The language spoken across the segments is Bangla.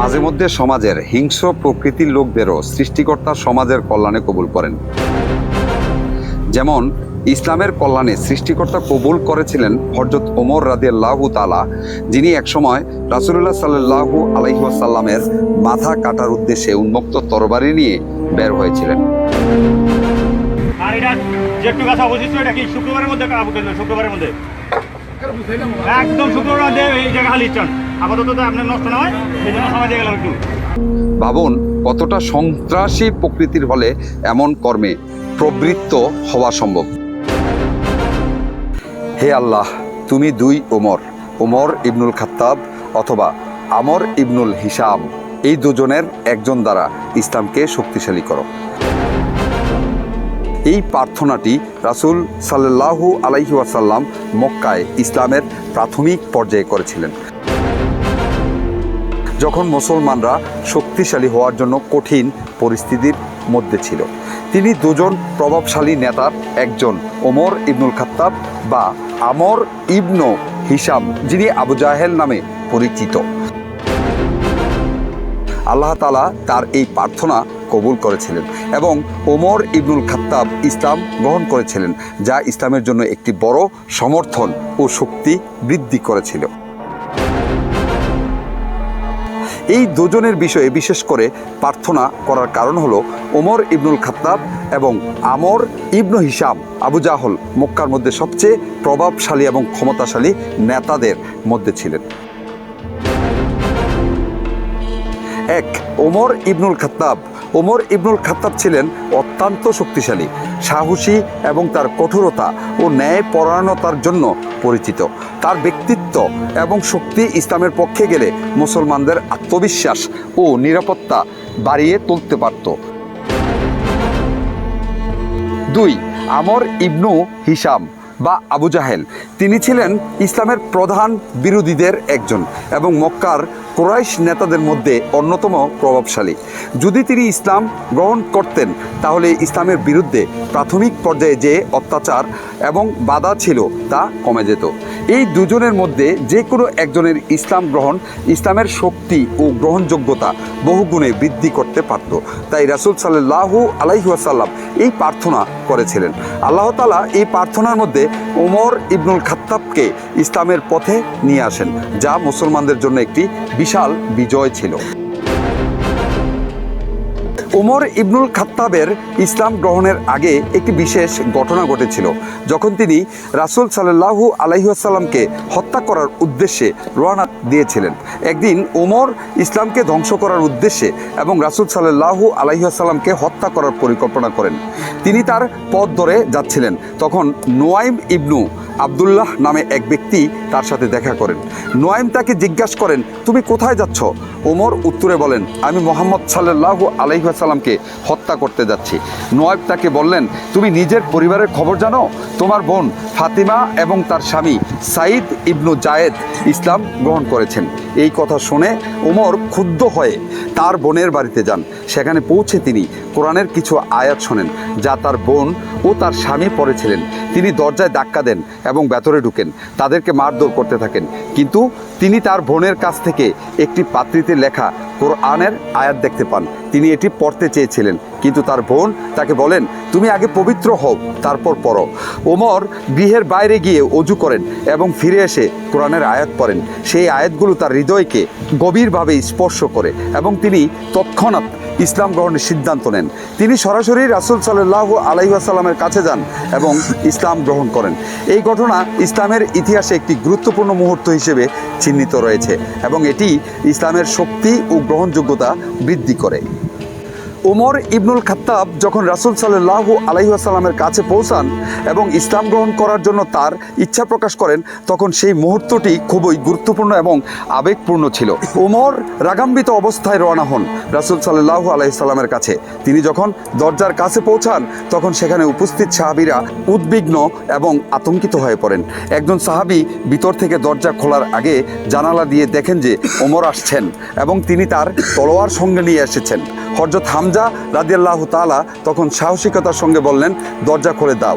মাঝে মধ্যে সমাজের হিংস্র প্রকৃতির লোকদেরও সৃষ্টিকর্তা সমাজের কল্যাণে কবুল করেন। যেমন, ইসলামের কল্যাণে সৃষ্টিকর্তা কবুল করেছিলেন হরজত ওমর রাদিয়াল্লাহু তালা যিনি একসময় রাসুলুল্লাহ সাল্লাহু আলহিহাসাল্লামের মাথা কাটার উদ্দেশ্যে উন্মুক্ত তরবারি নিয়ে বের হয়েছিলেন। এটা এটা কি শুক্রবারের মধ্যে শুক্রবারের মধ্যে? একদম শুক্রবার মধ্যে এই জায়গা খালি ইচ্ছন আপাতত আপনার নষ্ট না হয়, সেই জন্য সময় দিয়ে গেলাম একটু। ভাবুন কতটা সন্ত্রাসী প্রকৃতির হলে এমন কর্মে প্রবৃত্ত হওয়া সম্ভব? হে আল্লাহ, তুমি দুই ওমর ওমর ইবনুল খাত্তাব অথবা আমর ইবনুল হিসাম এই দুজনের একজন দ্বারা ইসলামকে শক্তিশালী করো। এই প্রার্থনাটি রাসূল সাল্লাল্লাহু আলাইহি ওয়াসাল্লাম মক্কায় ইসলামের প্রাথমিক পর্যায়ে করেছিলেন। যখন মুসলমানরা শক্তিশালী হওয়ার জন্য কঠিন পরিস্থিতির মধ্যে ছিল, তিনি দুজন প্রভাবশালী নেতার একজন ওমর ইবনুল খাত্তাব বা আমর ইবনু হিসাম যিনি আবু জাহেল নামে পরিচিত। আল্লাহ তালা তার এই প্রার্থনা কবুল করেছিলেন এবং ওমর ইবনুল খাত্তাব ইসলাম গ্রহণ করেছিলেন, যা ইসলামের জন্য একটি বড় সমর্থন ও শক্তি বৃদ্ধি করেছিল। এই দুজনের বিষয়ে বিশেষ করে প্রার্থনা করার কারণ হলো ওমর ইবনুল খাত্তাব এবং আমর ইবনু হিসাম আবু জাহল মক্কার মধ্যে সবচেয়ে প্রভাবশালী এবং ক্ষমতাশালী নেতাদের মধ্যে ছিলেন। এক, ওমর ইবনুল খাত্তাব। ওমর ইবনুল খাত্তাব ছিলেন অত্যন্ত শক্তিশালী, সাহসী এবং তার কঠোরতা ও ন্যায় পরায়ণতার জন্য পরিচিত। তার ব্যক্তিত্ব এবং শক্তি ইসলামের পক্ষে গেলে মুসলমানদের আত্মবিশ্বাস ও নিরাপত্তা বাড়িয়ে তুলতে পারত। দুই, আমর ইবনু হিসাম বা আবু জাহেল। তিনি ছিলেন ইসলামের প্রধান বিরোধীদের একজন এবং মক্কার ক্রয়েশ নেতাদের মধ্যে অন্যতম প্রভাবশালী। যদি তিনি ইসলাম গ্রহণ করতেন, তাহলে ইসলামের বিরুদ্ধে প্রাথমিক পর্যায়ে যে অত্যাচার এবং বাধা ছিল তা কমে যেত। এই দুজনের মধ্যে যে কোনো একজনের ইসলাম গ্রহণ, ইসলামের শক্তি ও গ্রহণযোগ্যতা বহুগুণে বৃদ্ধি করতে পারত। তাই রাসুল সাল্লাহ আলাইহাসাল্লাম এই প্রার্থনা করেছিলেন। আল্লাহ তালা এই প্রার্থনার মধ্যে ওমর ইবনুল খাত্তাবকে ইসলামের পথে নিয়ে আসেন, যা মুসলমানদের জন্য একটি বিশাল বিজয় ছিল। ওমর ইবনুল খাত্তাবের ইসলাম গ্রহণের আগে একটি বিশেষ ঘটনা ঘটেছিল, যখন তিনি রাসুল সাল্লাহু আলাইসাল্লামকে হত্যা করার উদ্দেশ্যে রওনা দিয়েছিলেন। একদিন ওমর ইসলামকে ধ্বংস করার উদ্দেশ্যে এবং রাসুল সাল্লাহু আলাইসাল্লামকে হত্যা করার পরিকল্পনা করেন। তিনি তার পথ ধরে যাচ্ছিলেন, তখন নোয়াইম ইবনু আবদুল্লাহ নামে এক ব্যক্তি তার সাথে দেখা করেন। নোয়াইম তাকে জিজ্ঞাসা করেন, তুমি কোথায় যাচ্ছ? ওমর উত্তরে বলেন, আমি মোহাম্মদ সাল্লাহু আলাইসাল্লামকে হত্যা করতে যাচ্ছি। নোয়াইব তাকে বললেন, তুমি নিজের পরিবারের খবর জানো? তোমার বোন ফাতিমা এবং তার স্বামী সাইদ ইবনু জায়েদ ইসলাম গ্রহণ করেছেন। এই কথা শুনে ওমর ক্ষুব্ধ হয়ে তার বোনের বাড়িতে যান। সেখানে পৌঁছে তিনি কোরআনের কিছু আয়াত শোনেন, যা তার বোন ও তার স্বামী পড়েছিলেন। তিনি দরজায় ধাক্কা দেন এবং ভেতরে ঢুকেন, তাদেরকে মারধর করতে থাকেন। কিন্তু তিনি তার বোনের কাছ থেকে একটি পাত্রিতে লেখা কোরআনের আয়াত দেখতে পান। তিনি এটি পড়তে চেয়েছিলেন। কিন্তু তার বোন তাকে বলেন, তুমি আগে পবিত্র হও, তারপর পড়ো। ওমর গৃহের বাইরে গিয়ে অজু করেন এবং ফিরে এসে কোরআনের আয়াত পড়েন। সেই আয়াতগুলো তার হৃদয়কে গভীরভাবে স্পর্শ করে এবং তিনি তৎক্ষণাৎ ইসলাম গ্রহণের সিদ্ধান্ত নেন। তিনি সরাসরি রাসুল সাল্লাহ আলাইসাল্লামের কাছে যান এবং ইসলাম গ্রহণ করেন। এই ঘটনা ইসলামের ইতিহাসে একটি গুরুত্বপূর্ণ মুহূর্ত হিসেবে চিহ্নিত রয়েছে এবং এটি ইসলামের শক্তি ও গ্রহণযোগ্যতা বৃদ্ধি করে। ওমর ইবনুল খাত্তাব যখন রাসুল সাল্লাহ আলাইসাল্লামের কাছে পৌঁছান এবং ইসলাম গ্রহণ করার জন্য তার ইচ্ছা প্রকাশ করেন, তখন সেই মুহূর্তটি খুবই গুরুত্বপূর্ণ এবং আবেগপূর্ণ ছিল। ওমর রাগাম্বিত অবস্থায় রওনা হন রাসুল সাল্লাহ আলাইসাল্লামের কাছে। তিনি যখন দরজার কাছে পৌঁছান, তখন সেখানে উপস্থিত সাহাবিরা উদ্বিগ্ন এবং আতঙ্কিত হয়ে পড়েন। একজন সাহাবি ভিতর থেকে দরজা খোলার আগে জানালা দিয়ে দেখেন যে ওমর আসছেন এবং তিনি তার তলোয়ার সঙ্গে নিয়ে এসেছেন। হরজত হামজা হামজা রাদিয়াল্লাহ তালা তখন সাহসিকতার সঙ্গে বললেন, দরজা খুলে দাও।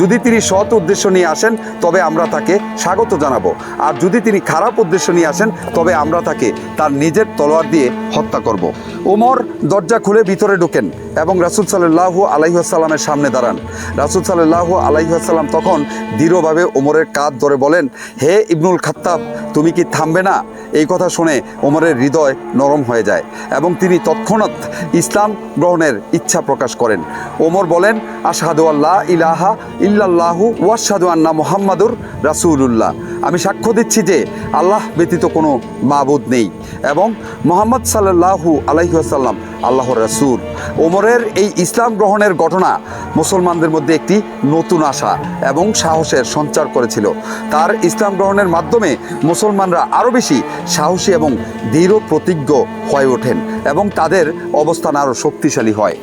যদি তিনি সৎ উদ্দেশ্য নিয়ে আসেন, তবে আমরা তাকে স্বাগত জানাব। আর যদি তিনি খারাপ উদ্দেশ্য নিয়ে আসেন, তবে আমরা তাকে তার নিজের তলোয়ার দিয়ে হত্যা করব। ওমর দরজা খুলে ভিতরে ঢোকেন এবং রাসুল সাল্লাহু আলাইসাল্লামের সামনে দাঁড়ান। রাসুল সাল্লাহু আলাইসাল্লাম তখন দৃঢ়ভাবে ওমরের কাঁধ ধরে বলেন, হে ইবনুল খাত্তাব তুমি কি থামবে না? এই কথা শুনে ওমরের হৃদয় নরম হয়ে যায় এবং তিনি তৎক্ষণাৎ ইসলাম গ্রহণের ইচ্ছা প্রকাশ করেন। ওমর বলেন, আশহাদু আল্লাহ ইলাহা ইল্লাল্লাহু ওয়াশহাদু আন্না মুহাম্মাদুর রাসূলুল্লাহ। আমি সাক্ষ্য দিচ্ছি যে আল্লাহ ব্যতীত কোনো মাবুদ নেই এবং মোহাম্মদ সাল্লাল্লাহু আলাইহি আসাল্লাম আল্লাহর রাসূল। ওমরের এই ইসলাম গ্রহণের ঘটনা মুসলমানদের মধ্যে একটি নতুন আশা এবং সাহসের সঞ্চার করেছিল। তার ইসলাম গ্রহণের মাধ্যমে মুসলমানরা আরও বেশি সাহসী এবং দৃঢ় প্রতিজ্ঞ হয়ে ওঠেন এবং তাদের অবস্থান আরও শক্তিশালী হয়।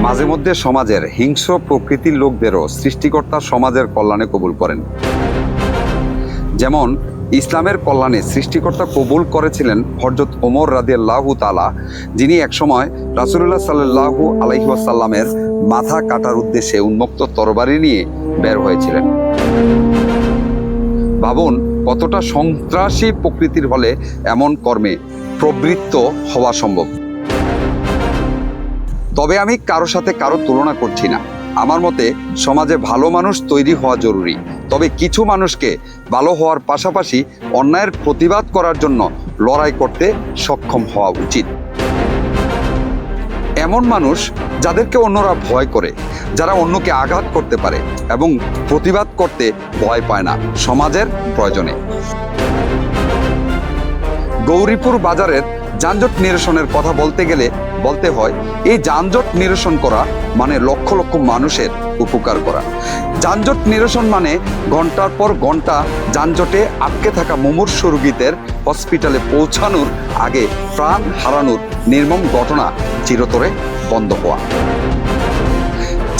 মাঝে মধ্যে সমাজের হিংস্র প্রকৃতির লোকদেরও সৃষ্টিকর্তা সমাজের কল্যাণে কবুল করেন। যেমন ইসলামের কল্যাণে সৃষ্টিকর্তা কবুল করেছিলেন হরজত ওমর রাদিয়াল্লাহু তালা যিনি একসময় রাসুলুল্লাহ সাল্লাহু আলহিহাসাল্লামের মাথা কাটার উদ্দেশ্যে উন্মুক্ত তরবারি নিয়ে বের হয়েছিলেন। ভাবুন, কতটা সন্ত্রাসী প্রকৃতির হলে এমন কর্মে প্রবৃত্ত হওয়া সম্ভব। তবে আমি কারও সাথে কারও তুলনা করছি না। আমার মতে, সমাজে ভালো মানুষ তৈরি হওয়া জরুরি। তবে কিছু মানুষকে ভালো হওয়ার পাশাপাশি অন্যায়ের প্রতিবাদ করার জন্য লড়াই করতে সক্ষম হওয়া উচিত। এমন মানুষ যাদেরকে অন্যরা ভয় করে, যারা অন্যকে আঘাত করতে পারে এবং প্রতিবাদ করতে ভয় পায় না সমাজের প্রয়োজনে। গৌরীপুর বাজারের যানজট নিরসনের কথা বলতে গেলে বলতে হয়, এই যানজট নিরসন করা মানে লক্ষ লক্ষ মানুষের উপকার করা। যানজট নিরসন মানে ঘণ্টার পর ঘণ্টা যানজটে আটকে থাকা মুমূর্ষ রোগীদের হসপিটালে পৌঁছানোর আগে প্রাণ হারানোর নির্মম ঘটনা চিরতরে বন্ধ হওয়া।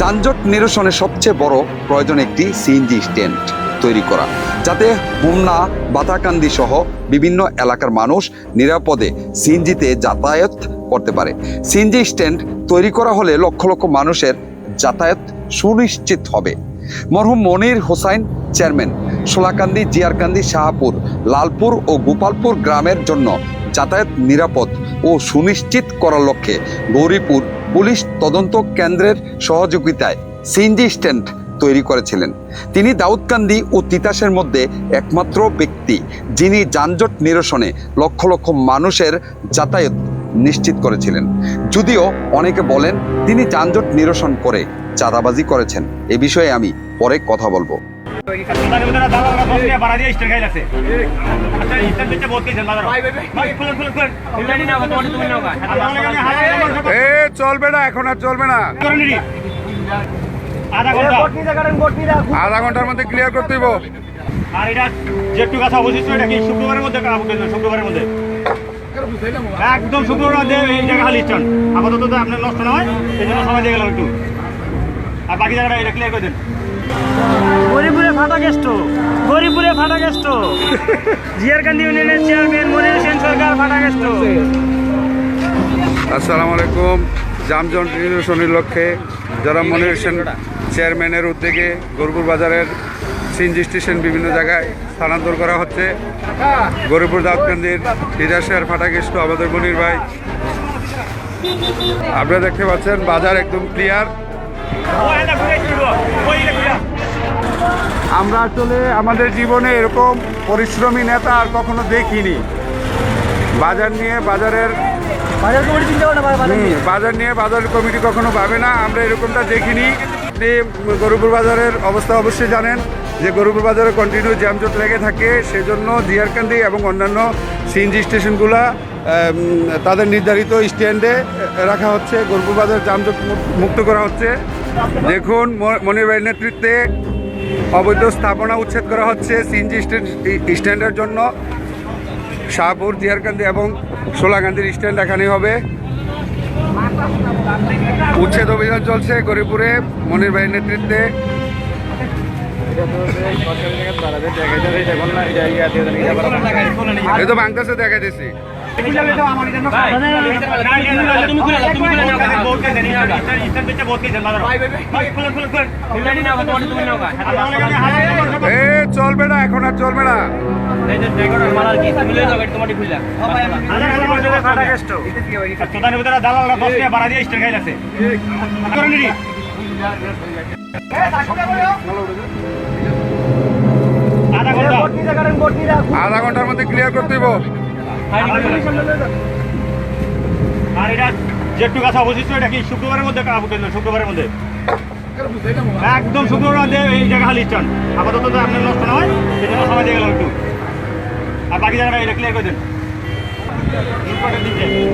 যানজট নিরসনে সবচেয়ে বড় প্রয়োজন একটি সিএনজি স্ট্যান্ড। তৈরি করা। যাতে হোমনা বাতাকান্দি সহ বিভিন্ন এলাকার মানুষ নিরাপদে সিএনজিতে যাতায়াত করতে পারে। সিএনজি স্ট্যান্ড তৈরি করা হলে লক্ষ লক্ষ মানুষের যাতায়াত সুনিশ্চিত হবে। মরহুম মনির হোসাইন, চেয়ারম্যান সোলাকান্দি জিয়ারকান্দি, শাহপুর, লালপুর ও গোপালপুর গ্রামের জন্য যাতায়াত নিরাপদ ও সুনিশ্চিত করার লক্ষ্যে গৌরীপুর পুলিশ তদন্ত কেন্দ্রের সহযোগিতায় সিএনজি স্ট্যান্ড তৈরি করেছিলেন। তিনি দাউদকান্দি ও তিতাসের মধ্যে একমাত্র ব্যক্তি যিনি যানজট নিরসনে লক্ষ লক্ষ মানুষের যাতায়াত নিশ্চিত করেছিলেন। যদিও অনেকে বলেন তিনি যানজট নিরসন করে চাঁদাবাজি করেছেন। এ বিষয়ে আমি পরে কথা বলব। চলবে না এখন আর চলবে না। আধা ঘণ্টা। আধা ঘণ্টার মধ্যে ক্লিয়ার করতে হইব। আর এটা যেটুকু গাছ অবশিষ্ট এটা কি শুক্রবারের মধ্যে শুক্রবারের মধ্যে? একদম শুক্রবার মধ্যে এই জায়গা খালি স্টান আপাতত তো আপনার নষ্ট না হয় এই জন্য সময় দিয়ে গেলাম একটু। আর বাকি জায়গাটা এটা ক্লিয়ার করে দেন। গরিপুরে ফাটা গেস্ট গরিপুরে ফাটা গেস্ট জিয়ারকান্দি ইউনিয়নের চেয়ারম্যান মনির সেন সরকার ফাটা গেস্ট আসসালামু আলাইকুম। জামজন নিরসনের লক্ষ্যে যারা মনির সেন চেয়ারম্যানের উদ্যোগে গরুপুর বাজারের সিএনজি স্টেশন বিভিন্ন জায়গায় স্থানান্তর করা হচ্ছে। গরিপুর দাউদকান্দির হিরাশার ফাটাকেষ্ট আমাদের মনির ভাই। আপনারা দেখতে পাচ্ছেন বাজার একদম ক্লিয়ার আমরা আসলে আমাদের জীবনে এরকম পরিশ্রমী নেতা আর কখনো দেখিনি। বাজার নিয়ে বাজারের বাজার নিয়ে বাজার কমিটি কখনো ভাবে না আমরা এরকমটা দেখিনি। আপনি গরুপুর বাজারের অবস্থা অবশ্যই জানেন যে গরুপুর বাজারে কন্টিনিউ জ্যামজট লেগে থাকে, সেজন্য জিয়ারকান্দি এবং অন্যান্য সিএনজি স্টেশনগুলা তাদের নির্ধারিত স্ট্যান্ডে রাখা হচ্ছে। গরুপুর বাজার যানজট মুক্ত করা হচ্ছে। দেখুন, ম- মনির ভাইয়ের নেতৃত্বে অবৈধ স্থাপনা উচ্ছেদ করা হচ্ছে সিএনজি স্ট্যান্ডের জন্য। শাহপুর, জিয়ারকান্দি এবং সোলাকান্দির স্ট্যান্ড এখানেই হবে। উচ্ছেদ অভিযান চলছে গরিপুরে মনির ভাইয়ের নেতৃত্বে। এই বাংলাদেশে দেখা দিয়েছি চলবে না, এখন আর চলবে না। আধা ঘণ্টার মধ্যে ক্লিয়ার করতে দিব। আর এটা যেটুকু গাছ অবশিষ্ট এটা কি শুক্রবারের মধ্যে শুক্রবারের মধ্যে? একদম শুক্রবার মধ্যে এই জায়গা খালি স্টান আপাতত তো আপনার নষ্ট নয় সেই জন্য সময় দিয়ে গেলাম একটু। আর বাকি জায়গাটা এটা ক্লিয়ার করে দেন। ইম্পর্টেন্ট ইম্পর্টেন্ট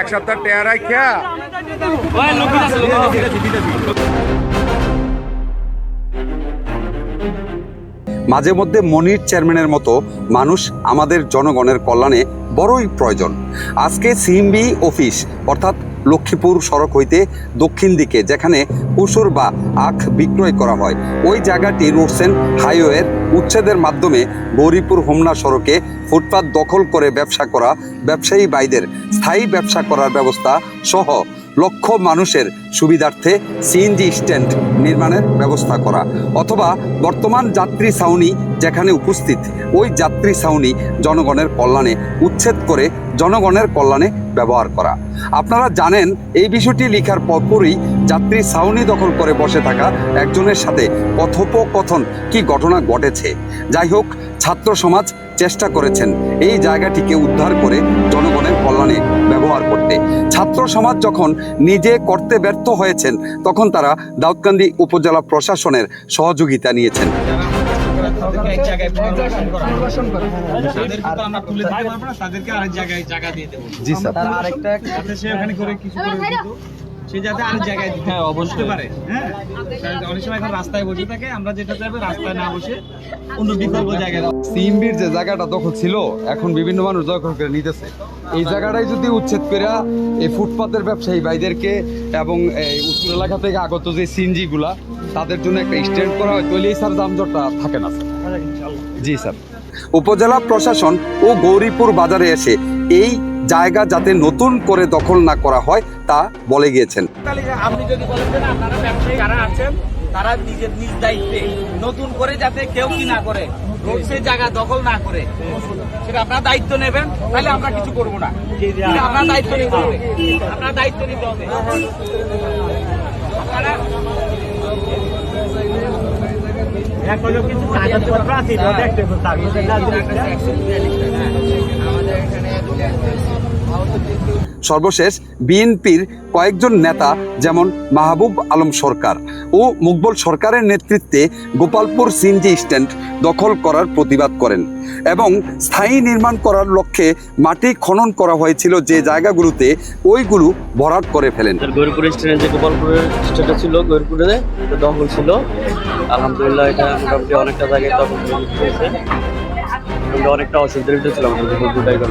এক সপ্তাহ টেয়ারাই খেয়া মাঝে মধ্যে মনির চেয়ারম্যানের মতো মানুষ আমাদের জনগণের কল্যাণে বড়ই প্রয়োজন। আজকে সিএমবি অফিস অর্থাৎ লক্ষ্মীপুর সড়ক হইতে দক্ষিণ দিকে, যেখানে কুসুর বা আখ বিক্রয় করা হয়। ওই জায়গাটি রোডসেন হাইওয়ের উচ্ছেদের মাধ্যমে গৌরীপুর হোমনা সড়কে ফুটপাত দখল করে ব্যবসা করা ব্যবসায়ী বাইদের স্থায়ী ব্যবসা করার ব্যবস্থা সহ লক্ষ মানুষের সুবিধার্থে সিএনজি স্ট্যান্ড নির্মাণের ব্যবস্থা করা। অথবা বর্তমান যাত্রী ছাউনি যেখানে উপস্থিত, ওই যাত্রী ছাউনি জনগণের কল্যাণে উচ্ছেদ করে জনগণের কল্যাণে ব্যবহার করা। আপনারা জানেন, এই বিষয়টি লেখার পরপরই যাত্রী ছাউনি দখল করে বসে থাকা একজনের সাথে কথোপকথন কি ঘটনা ঘটেছে। যাই হোক, ছাত্র সমাজ চেষ্টা করেছেন এই জায়গাটিকে উদ্ধার করে জনগণের কল্যাণে ব্যবহার ছাত্র সমাজ যখন নিজে করতে ব্যর্থ হয়েছেন তখন তারা দাউদকান্দি উপজেলা প্রশাসনের সহযোগিতা নিয়েছেন তাদেরকে এক জায়গায় পুনর্বাসন করা হবে। তাদেরকে তো আমরা তুলে দিতে পারব না, তাদেরকে আরেক জায়গায় জায়গা দিয়ে দেবো। জি স্যার আরেকটা করে কিছু করে দিত, সে যাতে আরেক জায়গায় দিতে বসতে পারে। হ্যাঁ? অনেক সময় এখন রাস্তায় বসে থাকে আমরা যেটা চাইব রাস্তায় না বসে অন্য বিকল্প জায়গায় সিএমবির যে জায়গাটা দখল ছিল এখন বিভিন্ন মানুষ দখল করে নিতেছে। এই জায়গাটাই যদি উচ্ছেদ করে এই ফুটপাতের ব্যবসায়ী ভাইদেরকে এবং এই উত্তর এলাকা থেকে আগত যে সিএনজি গুলা তাদের জন্য একটা স্ট্যান্ড করা হয় তাহলে এই স্যার দামজটটা থাকে না স্যার। জি স্যার। উপজেলা প্রশাসন ও গৌরীপুর বাজারে এসে এই জায়গা যাতে নতুন করে দখল না করা হয় তা বলে গিয়েছেন। আছেন, তারা নিজের নিজ দায়িত্বে নতুন করে যাতে কেউ কি না করে সেই জায়গা দখল না করে, সেটা আপনার দায়িত্ব নেবেন, তাহলে আমরা কিছু করব না। আপনার দায়িত্ব নিতে হবে। আপনার দায়িত্ব নিতে হবে। হলো কিছু কাগজপত্র আছে এটা দেখতে হবে কাগজে না দিলে সর্বশেষ বিএনপির কয়েকজন নেতা যেমন মাহবুব আলম সরকার ও মুকবল সরকারের নেতৃত্বে গোপালপুর সিনজি স্ট্যান্ড দখল করার প্রতিবাদ করেন এবং স্থায়ী নির্মাণ করার লক্ষ্যে মাটি খনন করা হয়েছিল যে জায়গাগুলোতে ওইগুলো ভরাট করে ফেলেন। স্টেশনে যে গোপালপুরের স্টেশনটা ছিল, গৌরীপুরে এটা দখল ছিল, আলহামদুলিল্লাহ এটা মোটামুটি অনেকটা জায়গায় দখল অনেকটা অসুবিধার ভিতরে ছিলাম আমাদের টাইগার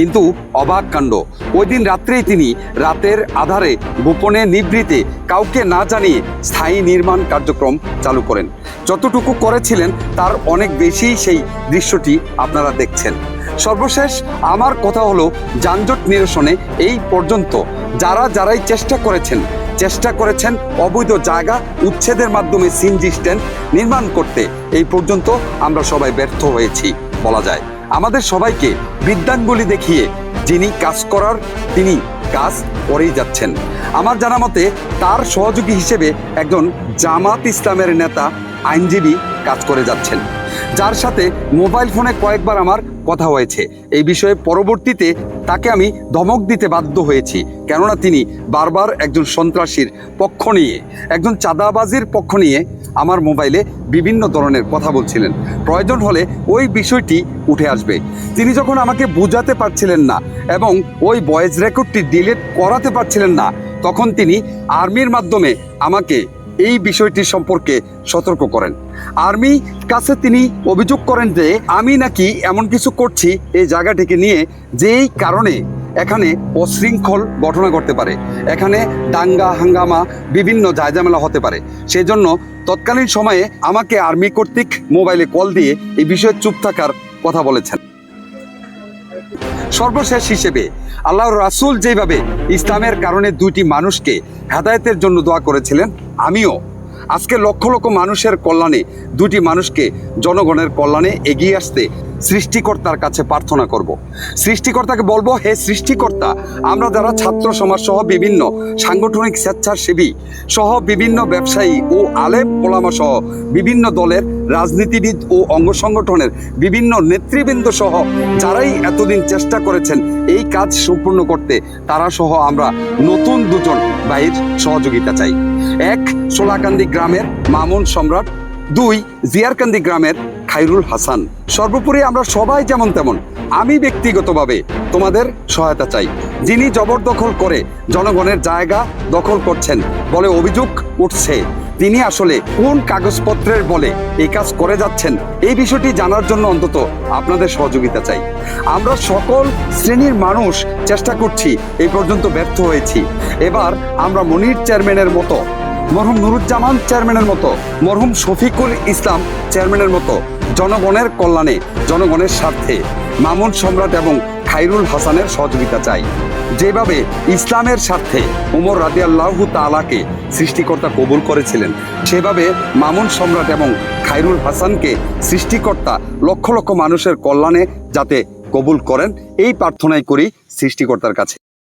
কিন্তু অবাক কাণ্ড। ওই দিন রাত্রেই তিনি রাতের আধারে গোপনে নিভৃতে কাউকে না জানিয়ে স্থায়ী নির্মাণ কার্যক্রম চালু করেন। যতটুকু করেছিলেন, তার অনেক বেশি সেই দৃশ্যটি আপনারা দেখছেন। সর্বশেষ আমার কথা হলো যানজট নিরসনে এই পর্যন্ত যারা যারাই চেষ্টা করেছেন চেষ্টা করেছেন অবৈধ জায়গা উচ্ছেদের মাধ্যমে সিনজি স্ট্যান্ড নির্মাণ করতে, এই পর্যন্ত আমরা সবাই ব্যর্থ হয়েছি, বলা যায়। আমাদের সবাইকে বিদ্যাঙ্গুলি দেখিয়ে যিনি কাজ করার, তিনি কাজ করেই যাচ্ছেন। আমার জানা মতে তার সহযোগী হিসেবে একজন জামাত ইসলামের নেতা আইনজীবী কাজ করে যাচ্ছেন। যার সাথে মোবাইল ফোনে কয়েকবার আমার কথা হয়েছে। এই বিষয়ে পরবর্তীতে তাকে আমি ধমক দিতে বাধ্য হয়েছি। কেননা তিনি বারবার একজন সন্ত্রাসীর পক্ষ নিয়ে, একজন চাঁদাবাজির পক্ষ নিয়ে আমার মোবাইলে বিভিন্ন ধরনের কথা বলছিলেন। প্রয়োজন হলে ওই বিষয়টি উঠে আসবে। তিনি যখন আমাকে বোঝাতে পারছিলেন না এবং ওই ভয়েস রেকর্ডটি ডিলিট করাতে পারছিলেন না, তখন তিনি আর্মির মাধ্যমে আমাকে এই বিষয়টি সম্পর্কে সতর্ক করেন। আর্মি কাছে তিনি অভিযোগ করেন যে, আমি নাকি এমন কিছু করছি এই জায়গাটিকে নিয়ে যেই কারণে এখানে অশৃঙ্খল ঘটনা ঘটতে পারে। এখানে দাঙ্গা, হাঙ্গামা, বিভিন্ন জায়জামেলা হতে পারে। সেই জন্য তৎকালীন সময়ে আমাকে আর্মি কর্তৃক মোবাইলে কল দিয়ে এই বিষয়ে চুপ থাকার কথা বলেছেন। সর্বশেষ হিসেবে আল্লাহর রাসুল যেভাবে ইসলামের কারণে দুইটি মানুষকে হেদায়তের জন্য দোয়া করেছিলেন আমিও আজকে লক্ষ লক্ষ মানুষের কল্যাণে দুটি মানুষকে জনগণের কল্যাণে এগিয়ে আসতে সৃষ্টিকর্তার কাছে প্রার্থনা করব। সৃষ্টিকর্তাকে বলব, হে সৃষ্টিকর্তা, আমরা যারা ছাত্র সমাজ সহ বিভিন্ন সাংগঠনিক স্বেচ্ছাসেবী সহ বিভিন্ন ব্যবসায়ী ও আলেম ওলামা সহ বিভিন্ন দলের রাজনীতিবিদ ও অঙ্গ সংগঠনের বিভিন্ন নেতৃবৃন্দ সহ যারাই এতদিন চেষ্টা করেছেন এই কাজ সম্পূর্ণ করতে, তারা সহ আমরা নতুন দুজন ভাইয়ের সহযোগিতা চাই এক, সোলাকান্দি গ্রামের মামুন সম্রাট। দুই, জিয়ারকান্দি গ্রামের খাইরুল হাসান। সর্বোপরি আমরা সবাই যেমন তেমন, আমি ব্যক্তিগতভাবে তোমাদের সহায়তা চাই। যিনি জবরদখল করে জনগণের জায়গা দখল করছেন বলে অভিযোগ উঠছে, তিনি আসলে কোন কাগজপত্রের বলে এই কাজ করে যাচ্ছেন, এই বিষয়টি জানার জন্য অন্তত আপনাদের সহযোগিতা চাই। আমরা সকল শ্রেণির মানুষ চেষ্টা করছি, এই পর্যন্ত ব্যর্থ হয়েছি। এবার আমরা মনির চেয়ারম্যানের মতো মরহুম নুরুজ্জামান চেয়ারম্যানের মতো, মরহুম শফিকুল ইসলাম চেয়ারম্যানের মতো, জনগণের কল্যাণে, জনগণের স্বার্থে। মামুন সম্রাট এবং খাইরুল হাসানের সহযোগিতা চাই। যেভাবে ইসলামের স্বার্থে উমর রাজি আল্লাহ তালাকে সৃষ্টিকর্তা কবুল করেছিলেন, সেভাবে মামুন সম্রাট এবং খাইরুল হাসানকে সৃষ্টিকর্তা লক্ষ লক্ষ মানুষের কল্যাণে যাতে কবুল করেন, এই প্রার্থনাই করি সৃষ্টিকর্তার কাছে।